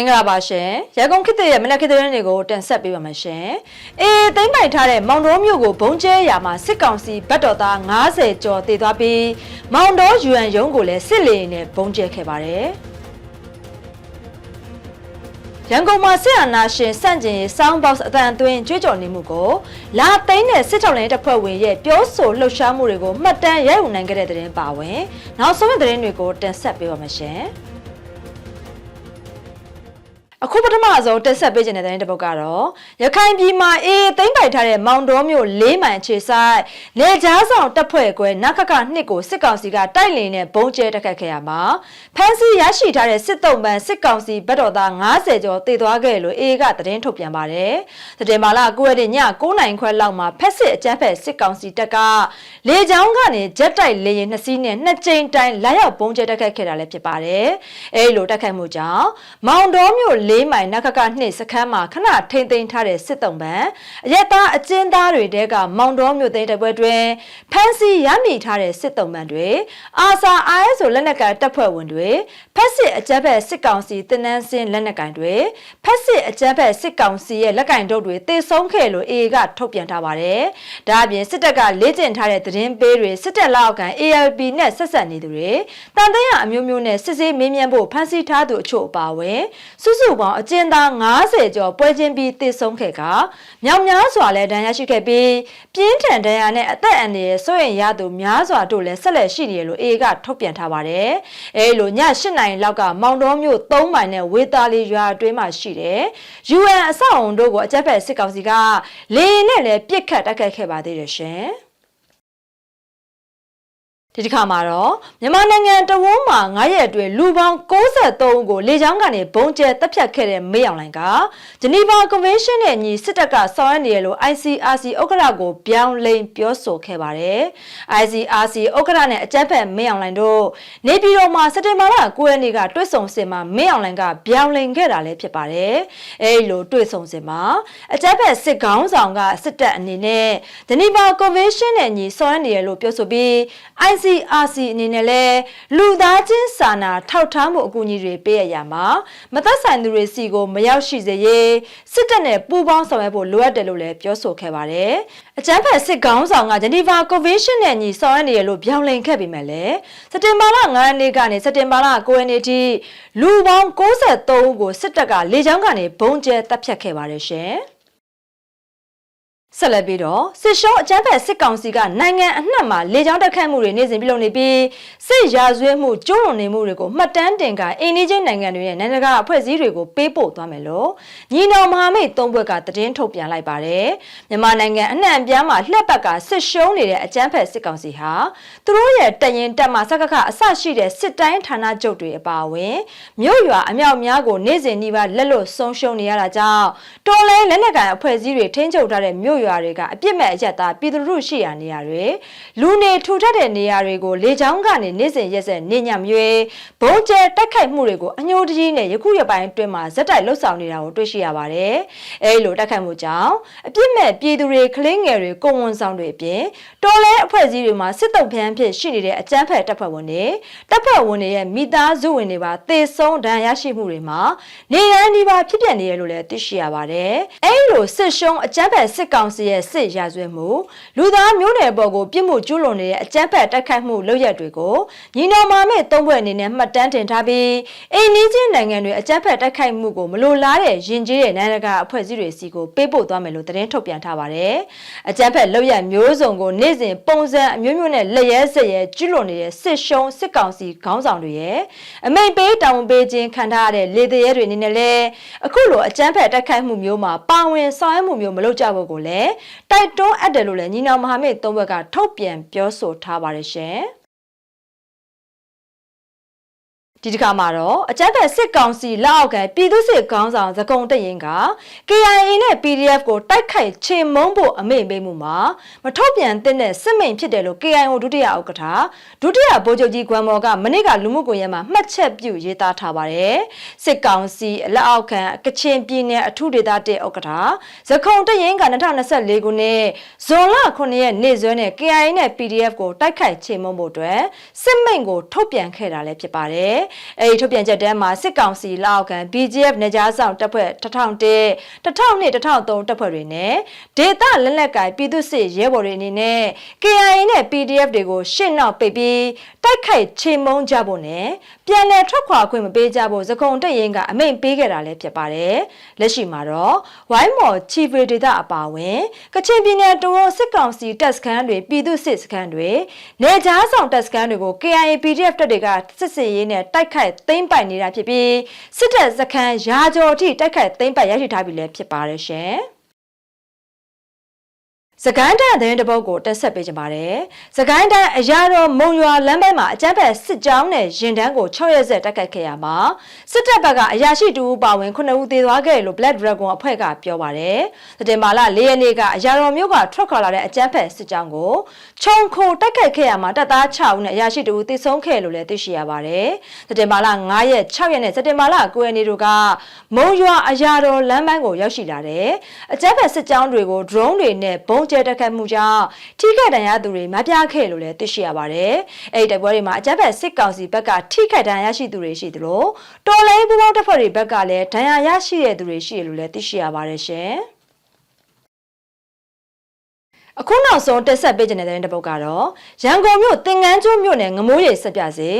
င်္ဂလာပါရှင်ရန်ကုန်ခေတ်သစ်ရဲ့မနက်ခေတ်သတင်းတွေကိုတင်ဆက်ပေးပါမယ်ရှင်အေးသိမ့်ပိုက်ထားတဲ့မောင်တော်မြို့ကိုဘုံကျဲရာမှာစစ်ကောင်စီဗတ်တော်သား90ကျော်တည်သွားပြီးမောင်တော်ယူအန်ရုံးကိုလည်းစစ်လေရင်နဲ့ဘုံကျဲခဲ့ပါတယ်ရန်ကုန်မှာစစ်အာဏာရှင်စန့်ကျင်ရေးစောင်းဘောက်စ်အတန်အသွင်းကြွေးကြော်နေမှုကိုလာသိန်းတဲ့စစ်ထောက်လိုင်းတပ်ဖွဲ့ဝင်ရဲ့ပြောဆိုလှုပ်ရှားမှုတွေကိုမှတ်တမ်းရိုက်ယူနိုင်ခဲ့တဲ့သတင်းပါဝင်နောက်ဆုံးတဲ့သတင်းတွေကိုတင်ဆက်ပေးပါမယ်ရှင်။ အခုပထမဆုံးတက်ဆက်ပေးခြင်းတဲ့တဲ့တစ်ပုတ်ကတော့ရခိုင်ပြည်မှာအေးသိမ့်ပိုက်ထားတဲ့မောင်တော်မြို့၄မိုင်အခြေဆိုင်နေကြားဆောင်တပ်ဖွဲ့ကွဲနခခနှစ်ကိုစစ်ကောင်စီကတိုက်လင်နဲ့ဘုံကျဲတက်ခတ်ခဲ့ရမှာဖမ်းဆီးရရှိထားတဲ့စစ်တုံးပန်းစစ်ကောင်စီဗတ်တော်သား90ကျော်တည်သွားခဲ့လို့အေးကသတင်းထုတ်ပြန်ပါတယ်။တတင်မာလာ9ရက်နေ့ည9နိုင်ခွဲလောက်မှာဖက်စစ်အကြမ်းဖက်စစ်ကောင်စီတပ်ကလေကြောင်းကနေဂျက်တိုက်လေယာဉ်နှစ်စီးနဲ့နှစ်ကြိမ်တိုင်လာရောက်ဘုံကျဲတက်ခတ်ခဲ့တာလည်းဖြစ်ပါတယ်။အဲဒီလိုတက်ခတ်မှုကြောင့်မောင်တော်မြို့၄မိုင်နခခနှစ်စခန်းမှာခဏထိမ့်သိမ်းထားတဲ့စစ်တုံးပန်းအရက်သားအကျဉ်းသားတွေတဲကမောင်တော်မြို့သိမ်းတဲ့ပွဲတွင်ဖမ်းဆီးရမိထားတဲ့စစ်တုံးပန်းတွေအာဆာ ISO လက်နက်ကတပ်ဖွဲ့ဝင်တွေဖက်စစ်အကြမ်းဖက်စစ်ကောင်စီတင်နန်းစင်းလက်နက်ကင်တွေဖက်စစ်အကြမ်းဖက်စစ်ကောင်စီရဲ့လက်ကင်တို့တွေတေဆုံးခဲ့လို့ AA ကထုတ်ပြန်ထားပါတယ်။ဒါအပြင်စစ်တပ်ကလေ့ကျင့်ထားတဲ့သတင်းပေးတွေစစ်တပ်လက်အောက်ခံ ALP နဲ့ဆက်ဆက်နေသူတွေတန်တဲ့ရအမျိုးမျိုးနဲ့စစ်ဆေးမေးမြန်းဖို့ဖမ်းဆီးထားသူအချို့အပါအဝင်စုစုပေါင်းအကျဉ်းသား90ကျော်ပွဲချင်းပြီးတည်ဆုံးခဲ့ကမြောင်များစွာလည်းဒဏ်ရာရှိခဲ့ပြီးပြင်းထန်ဒဏ်ရာနဲ့အသက်အန္တရာယ်စိုးရင်ရသူများစွာတို့လည်းဆက်လက်ရှိနေရလို့ AA ကထုတ်ပြန်ထားပါတယ်။အဲလိုည8နိုင်လောက်ကမောင်တော်မြို့3မိုင်နဲ့ဝေတာလီရွာအတွင်းမှာရှိတယ်။ UN အဆောက်အုံတို့ကိုအကြက်ဖက်စစ်ကောင်စီကလေနဲ့လည်းပြစ်ခတ်တိုက်ခိုက်ခဲ့ပါသေးတယ်ရှင်။ ဒီတစ်ခါမှာတော့မြန်မာနိုင်ငံတဝန်းမှာ9ရက်အတွင်းလူပေါင်း63ဦးကိုလေကြောင်းကနေဘုံကျဲတပ်ဖြတ်ခဲ့တဲ့မေးအောင်လိုင်ကဂျနီဗာကွန်ဗင်းရှင်းနဲ့ညီစစ်တပ်ကဆောင်ရွက်နေရလို့ ICRC ဥက္ကဋ္ဌကိုပြောင်းလဲပြောဆိုခဲ့ပါတယ်။ ICRC ဥက္ကဋ္ဌနဲ့အကြမ်းဖက်မေးအောင်လိုင်တို့နေပြည်တော်မှာစက်တင်ဘာလ9ရက်နေ့ကတွေ့ဆုံစင်မှာမေးအောင်လိုင်ကပြောင်းလဲခဲ့တာလည်းဖြစ်ပါတယ်။အဲဒီလိုတွေ့ဆုံစင်မှာအကြမ်းဖက်စစ်ခေါင်းဆောင်ကစစ်တပ်အနေနဲ့ဂျနီဗာကွန်ဗင်းရှင်းနဲ့ညီဆောင်ရွက်နေရလို့ပြောဆိုပြီး ICRC အနေနဲ့လည်းလူသားချင်းစာနာထောက်ထားမှုအကူအညီတွေပေးရရမှာမသက်ဆိုင်သူတွေစီကိုမရောက်ရှိစေရေးစစ်တပ်နဲ့ပူးပေါင်းဆောင်ရွက်ဖို့လိုအပ်တယ်လို့လည်းပြောဆိုခဲ့ပါတယ်။အကြမ်းဖက်စစ်ခေါင်းဆောင်ကဂျနီဗာကွန်ဗင်းရှင်းနဲ့ညီဆောင်ရွက်နေရလို့ပြောင်းလဲခဲ့ပေမဲ့လည်းစက်တင်ဘာလ9ရက်နေ့ကနေစက်တင်ဘာလ9ရက်နေ့ထိလူပေါင်း63ဦးကိုစစ်တပ်ကလေကြောင်းကနေဘုံကျဲတပ်ဖြတ်ခဲ့ပါတယ်ရှင်။ ဆက်လက်ပြီးတော့စစ်ရှုံးအကြမ်းဖက်စစ်ကောင်စီကနိုင်ငံအနှံ့မှာလေကြောင်းတက်ခတ်မှုတွေနေ့စဉ်ပြုလုပ်နေပြီးစစ်ရာဇဝတ်မှုကျူးလွန်နေမှုတွေကိုမှတ်တမ်းတင်ကအိန္ဒိချင်းနိုင်ငံတွေရဲ့နိုင်ငံတကာအဖွဲ့အစည်းတွေကိုပေးပို့သွားမယ်လို့ညီတော်မဟာမိတ်သုံးဘက်ကသတင်းထုတ်ပြန်လိုက်ပါတယ်မြန်မာနိုင်ငံအနှံ့အပြားမှာလှက်ပတ်ကစစ်ရှုံးနေတဲ့အကြမ်းဖက်စစ်ကောင်စီဟာသူတို့ရဲ့တရင်တက်မှစကခအဆရှိတဲ့စစ်တိုင်းဌာနချုပ်တွေအပါအဝင်မြို့ရွာအမြောက်များကိုနေ့စဉ်နှိပါလက်လွတ်ဆုံးရှုံးနေရတာကြောင့်တော်လဲလက်နက်ကန်အဖွဲ့အစည်းတွေထိန်းချုပ်ထားတဲ့မြို့ရွာတွေကအပြစ်မဲ့အရက်သားပြည်သူလူထုရှိရာနေရာတွေလူနေထူထပ်တဲ့နေရာတွေကိုလေကြောင်းကနေနေ့စဉ်ရက်ဆက်နေညမြွေဘုံကျဲတိုက်ခိုက်မှုတွေကိုအညိုတကြီးနဲ့ယခုရပိုင်းအတွင်းမှာဇက်တိုက်လှုပ်ဆောင်နေတာကိုတွေ့ရှိရပါတယ်။အဲဒီလိုတိုက်ခိုက်မှုကြောင့်အပြစ်မဲ့ပြည်သူတွေကလေးငယ်တွေကိုဝန်ဆောင်တွေအပြင်တော်လဲအဖွဲ့အစည်းတွေမှာစစ်တုပ်ဖျန်းဖြစ်ရှိနေတဲ့အကြမ်းဖက်တပ်ဖွဲ့ဝင်တွေတပ်ဖွဲ့ဝင်တွေရဲ့မိသားစုဝင်တွေပါတေဆုံးဒဏ်ရရှိမှုတွေမှာနေရန်ဒီပါဖြစ်ပျက်နေရလို့လည်းသိရှိရပါတယ်။အဲဒီလိုစစ်ရှုံးအကြမ်းဖက်စစ်ကောင်စီရဲ့စစ်ရာဇဝတ်မှုလူသားမျိုးနွယ်ပေါ်ကိုပြစ်မှုကျူးလွန်နေတဲ့အကြမ်းဖက်တိုက်ခိုက်မှုလုပ်ရက်တွေကိုညီတော်မာမဲ့သုံးဘွဲ့အနေနဲ့မှတ်တမ်းတင်ထားပြီးအိန္ဒိချင်းနိုင်ငံတွေအကြမ်းဖက်တိုက်ခိုက်မှုကိုမလိုလားတဲ့ယဉ်ကျေးတဲ့နိုင်ငံတကာအဖွဲ့အစည်းတွေစီကိုပေးပို့သွားမယ်လို့သတင်းထုတ်ပြန်ထားပါတယ်။အကြမ်းဖက်လုပ်ရက်မျိုးစုံကိုနေ့စဉ်ပုံစံအမျိုးမျိုးနဲ့လက်ရဲစက်ရဲကျူးလွန်နေတဲ့စစ်ရှုံးစစ်ကောင်စီခေါင်းဆောင်တွေရဲ့အမိတ်ပေးတောင်းပေးခြင်းခံထားရတဲ့လေတရဲတွေအနေနဲ့လည်းအခုလိုအကြမ်းဖက်တိုက်ခိုက်မှုမျိုးမှာပါဝင်ဆောင်ရွက်မှုမျိုးမလုပ်ကြဖို့ကိုလည်းတိုက်တွန်းအပ်တယ်လို့လည်းညီနောင်မဟာမိတ်သုံးဘက်ကထုတ်ပြန်ပြောဆိုထားပါတယ်ရှင်။ ဒီတစ်ခါမှာတော့အကြမ်းဖက်စစ်ကောင်စီလက်အောက်ကပြည်သူစစ်ခေါင်းဆောင်သကုံတရင်က KIA နဲ့ PDF ကိုတိုက်ခိုက်ချေမုန်းဖို့အမိန့်ပေးမှုမှာမထုတ်ပြန်သင့်တဲ့စစ်မိန်ဖြစ်တယ်လို့ KIO ဒုတိယဥက္ကဋ္ဌဒုတိယဗိုလ်ချုပ်ကြီးကွမ်မော်ကမနေ့ကလူမှုကွန်ရက်မှာမှတ်ချက်ပြုရေးသားထားပါတယ်စစ်ကောင်စီလက်အောက်ခံကချင်ပြည်နယ်အထူးဒေသတဲ့ဥက္ကဋ္ဌသကုံတရင်က2024ခုနှစ်ဇွန်လ9ရက်နေ့စွဲနဲ့ KIA နဲ့ PDF ကိုတိုက်ခိုက်ချေမုန်းဖို့အတွက်စစ်မိန်ကိုထုတ်ပြန်ခဲ့တာလည်းဖြစ်ပါတယ်အဲဒီထုတ်ပြန်ချက်တဲမှာစစ်ကောင်စီလက်အောက်ခံ BGF နေကြားဆောင်တပ်ဖွဲ့1001 1002 1003တပ်ဖွဲ့တွေနဲ့ဒေသလက်လက်ကိုင်ပြည်သူ့စစ်ရဲဘော်တွေအနေနဲ့ KIA နဲ့ PDF တွေကိုရှင်းနောက်ပိတ်ပြီးတိုက်ခိုက်ချေမှုန်းကြဖို့နဲ့ပြန်လည်ထွက်ခွာခွင့်မပေးကြဖို့သကုံတက်ရင်ကအမိန့်ပေးခဲ့တာလည်းဖြစ်ပါတယ်။လက်ရှိမှာတော့ဝိုင်းမော်ချီဗေဒေတာအပါအဝင်ကချင်ပြည်နယ်တဝန်းစစ်ကောင်စီတပ်စခန်းတွေပြည်သူ့စစ်စခန်းတွေနေကြားဆောင်တပ်စခန်းတွေကို KIA PDF တပ်တွေကစစ်စစ်ရေးနဲ့တိုက်ခိုက်သိမ်းပိုက်နေတာဖြစ်ပြီးစစ်တပ်စခန်းရာကျော်အထိတိုက်ခိုက်သိမ်းပိုက်ရရှိထားပြီလည်းဖြစ်ပါတယ်ရှင်။ စကိုင်းတိုင်းသတင်းတပုတ်ကိုတက်ဆက်ပေးကြပါတယ်။စကိုင်းတိုင်းအရာတော်မုံရွာလမ်းပိုင်းမှာအကြမ်းဖက်စစ်ကြောင်းနဲ့ရင်တန်းကို6ရက်ဆက်တိုက်ခိုက်ခဲ့ရမှာစစ်တပ်ဘက်ကအရာရှိတူဦးပါဝင်9ဦးသေသွားခဲ့တယ်လို့ Black Dragon အဖွဲ့ကပြောပါတယ်။စတင်မာလာ၄ရက်နေ့ကအရာတော်မြို့ကထွက်ခွာလာတဲ့အကြမ်းဖက်စစ်ကြောင်းကိုခြုံခိုတိုက်ခိုက်ခဲ့ရမှာတပ်သား6ဦးနဲ့အရာရှိတူဦးသေဆုံးခဲ့လို့လည်းသိရှိရပါတယ်။စတင်မာလာ9ရက်6ရက်နဲ့စတင်မာလာ9ရက်နေ့တို့ကမုံရွာအရာတော်လမ်းပိုင်းကိုရောက်ရှိလာတဲ့အကြမ်းဖက်စစ်ကြောင်းတွေကို drone တွေနဲ့ဘုံကျဲတက်ခတ်မှုကြောင့်ထိခိုက်ဒဏ်ရာသူတွေမပြခဲ့လို့လည်းသိရှိရပါတယ်။အဲဒီတိုက်ပွဲတွေမှာအကြမ်းဖက်စစ်ကောင်စီဘက်ကထိခိုက်ဒဏ်ရာရရှိသူတွေရှိသလိုတော်လိုင်းပူပေါင်းတပ်ဖွဲ့တွေဘက်ကလည်းဒဏ်ရာရရှိတဲ့သူတွေရှိတယ်လို့လည်းသိရှိရပါတယ်ရှင်။ အခုနောက်ဆုံးတက်ဆက်ပေးခြင်းတဲ့တဲ့ပုတ်ကတော့ရန်ကုန်မြို့တင်ငန်းကျွန်းမြို့နယ်ငမိုးရိပ်ဆက်ပြစေ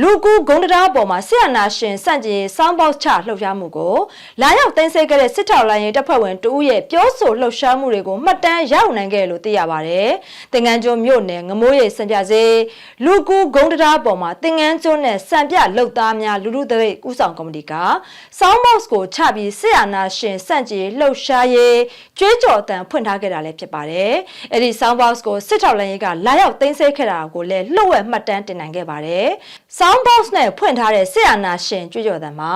လူကူဂုံတရားပေါ်မှာဆရာနာရှင်စန့်ကျင်စောင်းပေါက်ချလှုပ်ရှားမှုကိုလာရောက်တင်ဆက်ခဲ့တဲ့စစ်ထောက်လိုင်းရင်တပ်ဖွဲ့ဝင်တဦးရဲ့ပြောဆိုလှုပ်ရှားမှုတွေကိုမှတ်တမ်းရောက်နိုင်ခဲ့လို့သိရပါတယ်တင်ငန်းကျွန်းမြို့နယ်ငမိုးရိပ်ဆက်ပြစေလူကူဂုံတရားပေါ်မှာတင်ငန်းကျွန်းနဲ့စံပြလှုပ်သားများလူလူတရိတ်ဥဆောင်ကော်မတီကစောင်းပေါက်ကိုချပြီးဆရာနာရှင်စန့်ကျင်လှုပ်ရှားရေးကြွေးကြော်တန်ဖွင့်ထားခဲ့တာလည်းဖြစ်ပါတယ်အဲ့ဒီ sound box ကိုစစ်ထောက်လိုင်းရေးကလာရောက်သိမ်းဆည်းခဲ့တာကိုလည်းလှုပ်ဝက်မှတ်တမ်းတင်နိုင်ခဲ့ပါတယ်။ sound box နဲ့ဖွင့်ထားတဲ့စစ်အာဏာရှင်ကြွကြော်တဲ့မှာ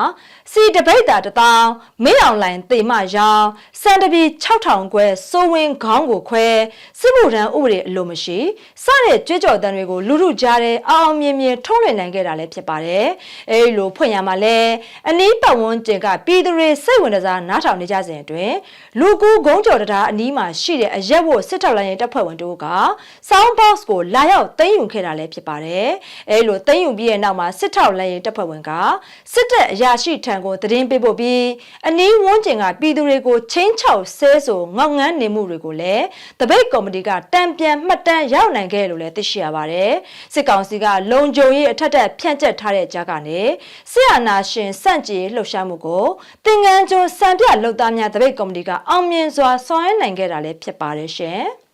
စီတပိတ်တာတထောင်မင်းအောင်လိုင်တေမရောင်စံတပီ6000ခွဲစိုးဝင်းခေါင်းကိုခွဲစစ်မှုထမ်းဥပဒေအလိုမရှိစတဲ့ကြွကြော်တန်တွေကိုလူလူကြားတဲ့အောင်အောင်မြင်မြင်ထုံးလွှင့်နိုင်ခဲ့တာလည်းဖြစ်ပါတယ်။အဲဒီလိုဖွင့်ရမှာလဲအနီးပတ်ဝန်းကျင်ကပြည်သူတွေစိတ်ဝင်စားနားထောင်နေကြစဉ်အတွင်းလူကူဂုံးကြော်တရားအနီးမှာရှိတဲ့အရက်ဝတ်စစ်ထောက်လိုင်းရဲ့တပ်ဖွဲ့ဝင်တို့က sound box ကိုလာရောက်သိမ်းယူခဲ့တာလည်းဖြစ်ပါတယ်။အဲလိုသိမ်းယူပြီးတဲ့နောက်မှာစစ်ထောက်လိုင်းရဲ့တပ်ဖွဲ့ဝင်ကစစ်တပ်အရာရှိထံကိုသတင်းပေးပို့ပြီးအနီးဝန်းကျင်ကပြည်သူတွေကိုချင်းချောက်ဆဲဆိုငေါငန်းနေမှုတွေကိုလည်းတပိတ်ကော်မတီကတံပြန်မှတ်တမ်းရောက်နိုင်ခဲ့လို့လည်းသိရှိရပါတယ်။စစ်ကောင်စီကလုံခြုံရေးအထက်ထက်ဖြန့်ကျက်ထားတဲ့ကြားကနေစစ်အာဏာရှင်စန့်ကျင်လှုပ်ရှားမှုကိုတင်ငန်းကျိုးစံပြလှုပ်သားများတပိတ်ကော်မတီကအောင်မြင်စွာဆောင်ရွက်နိုင်ခဲ့တာလည်းဖြစ်ပါတယ်ရှင်။